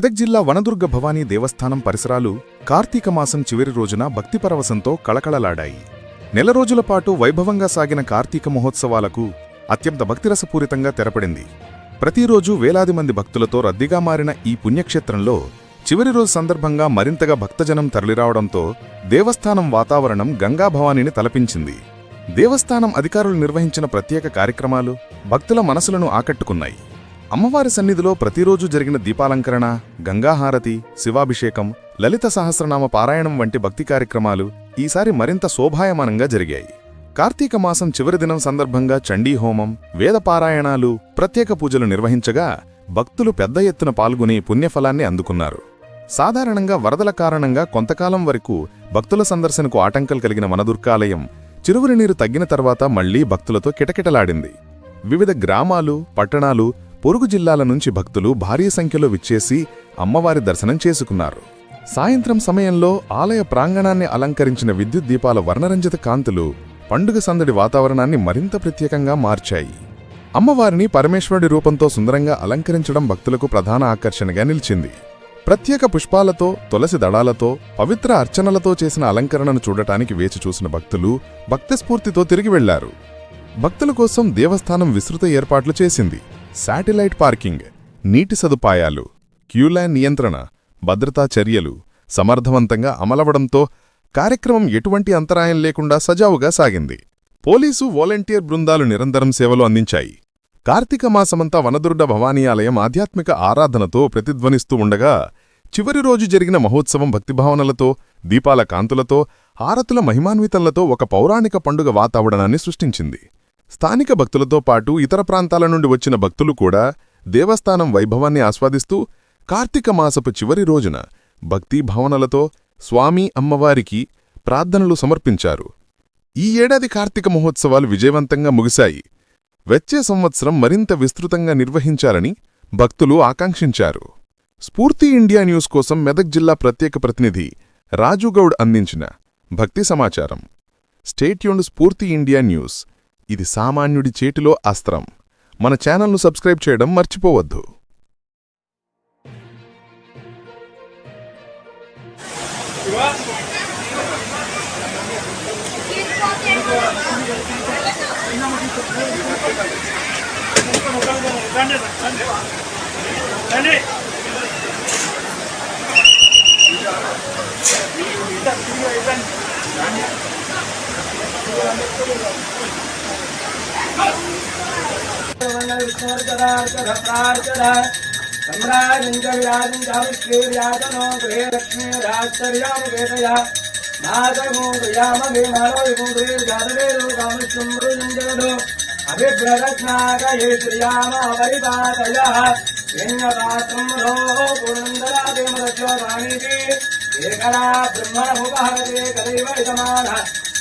మెదక్ జిల్లా వనదుర్గ భవానీ దేవస్థానం పరిసరాలు కార్తీక మాసం చివరి రోజున భక్తిపరవశంతో కళకళలాడాయి. నెల రోజుల పాటు వైభవంగా సాగిన కార్తీక మహోత్సవాలకు అత్యంత భక్తిరసపూరితంగా తెరపడింది. ప్రతిరోజు వేలాది మంది భక్తులతో రద్దీగా మారిన ఈ పుణ్యక్షేత్రంలో చివరి రోజు సందర్భంగా మరింతగా భక్తజనం తరలిరావడంతో దేవస్థానం వాతావరణం గంగాభవానీని తలపించింది. దేవస్థానం అధికారులు నిర్వహించిన ప్రత్యేక కార్యక్రమాలు భక్తుల మనసులను ఆకట్టుకున్నాయి. అమ్మవారి సన్నిధిలో ప్రతిరోజు జరిగిన దీపాలంకరణ గంగాహారతి శివాభిషేకం లలిత సహస్రనామ పారాయణం వంటి భక్తి కార్యక్రమాలు ఈసారి మరింత శోభాయమానంగా జరిగాయి. కార్తీక మాసం చివరి దినం సందర్భంగా చండీ హోమం వేద పారాయణాలు ప్రత్యేక పూజలు నిర్వహించగా భక్తులు పెద్ద ఎత్తున పాల్గొని పుణ్యఫలాన్ని అందుకున్నారు. సాధారణంగా వరదల కారణంగా కొంతకాలం వరకు భక్తుల సందర్శనకు ఆటంకలు కలిగిన వనదుర్గాలయం చిరువురి నీరు తగ్గిన తర్వాత మళ్ళీ భక్తులతో కిటకిటలాడింది. వివిధ గ్రామాలు పట్టణాలు పొరుగు జిల్లాల నుంచి భక్తులు భారీ సంఖ్యలో విచ్చేసి అమ్మవారి దర్శనం చేసుకున్నారు. సాయంత్రం సమయంలో ఆలయ ప్రాంగణాన్ని అలంకరించిన విద్యుత్ దీపాల వర్ణరంజిత కాంతులు పండుగ సందడి వాతావరణాన్ని మరింత ప్రత్యేకంగా మార్చాయి. అమ్మవారిని పరమేశ్వరుడి రూపంతో సుందరంగా అలంకరించడం భక్తులకు ప్రధాన ఆకర్షణగా నిలిచింది. ప్రత్యేక పుష్పాలతో తులసి దళాలతో పవిత్ర అర్చనలతో చేసిన అలంకరణను చూడటానికి వేచి చూసిన భక్తులు భక్తిస్ఫూర్తితో తిరిగి వెళ్ళారు. భక్తుల కోసం దేవస్థానం విస్తృత ఏర్పాట్లు చేసింది. శాటిలైట్ పార్కింగ్ నీటి సదుపాయాలు క్యూలైన్ నియంత్రణ భద్రతా చర్యలు సమర్థవంతంగా అమలవడంతో కార్యక్రమం ఎటువంటి అంతరాయం లేకుండా సజావుగా సాగింది. పోలీసు వాలంటీర్ బృందాలు నిరంతరం సేవలు అందించాయి. కార్తీక మాసమంతా వనదుర్గ భవానీ ఆలయం ఆధ్యాత్మిక ఆరాధనతో ప్రతిధ్వనిస్తూ ఉండగా చివరి రోజు జరిగిన మహోత్సవం భక్తిభావనలతో దీపాల కాంతులతో హారతుల మహిమాన్వితంలతో ఒక పౌరాణిక పండుగ వాతావరణాన్ని సృష్టించింది. స్థానిక భక్తులతో పాటు ఇతర ప్రాంతాల నుండి వచ్చిన భక్తులు కూడా దేవస్థానం వైభవాన్ని ఆస్వాదిస్తూ కార్తీక మాసపు చివరి రోజున భక్తి భావనలతో స్వామి అమ్మవారికి ప్రార్థనలు సమర్పించారు. ఈ ఏడాది కార్తీక మహోత్సవాలు విజయవంతంగా ముగిశాయి. వచ్చే సంవత్సరం మరింత విస్తృతంగా నిర్వహించాలని భక్తులు ఆకాంక్షించారు. స్ఫూర్తి ఇండియా న్యూస్ కోసం మెదక్ జిల్లా ప్రత్యేక ప్రతినిధి రాజుగౌడ్ అందించిన భక్తి సమాచారం. స్టేట్యూండ్ స్ఫూర్తి ఇండియా న్యూస్. ఇది సామాన్యుడి చేతిలో అస్త్రం. మన ఛానల్ను సబ్స్క్రైబ్ చేయడం మర్చిపోవద్దు. सम्राजञ्च विराजं चाविश्वेर्यातनो गृहे लक्ष्मीराश्चर्यामुपेतया नाथमोदयामगे नरोविमुद्रेर्जातवेदो कामश्चुमृजुञ्जगदो अभिभ्रदक्षाकये श्रियामापरिपातयः यज्ञपात्रं रो पुरन्दरादेमदस्योदानीति एकदा ब्रह्मणमुपहरते तदैव इदमानः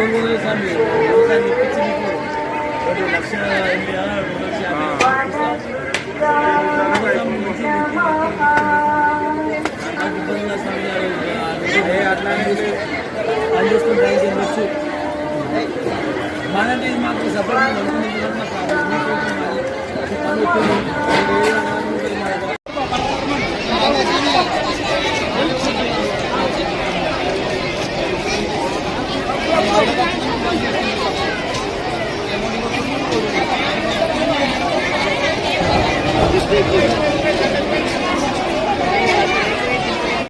ఐఫోన్ కూడా సార్ మీరు ఒకసారి ఇప్పించి మీకు రెండు లక్ష ఎనిమిది ఆరు, రెండు లక్ష యాభై స్వామి గారు. అట్లా పని చేసుకుని ట్రై చేయవచ్చు మాదంటే మాకు సపరేట్ అనుకుంటున్నాం మాకు ఆ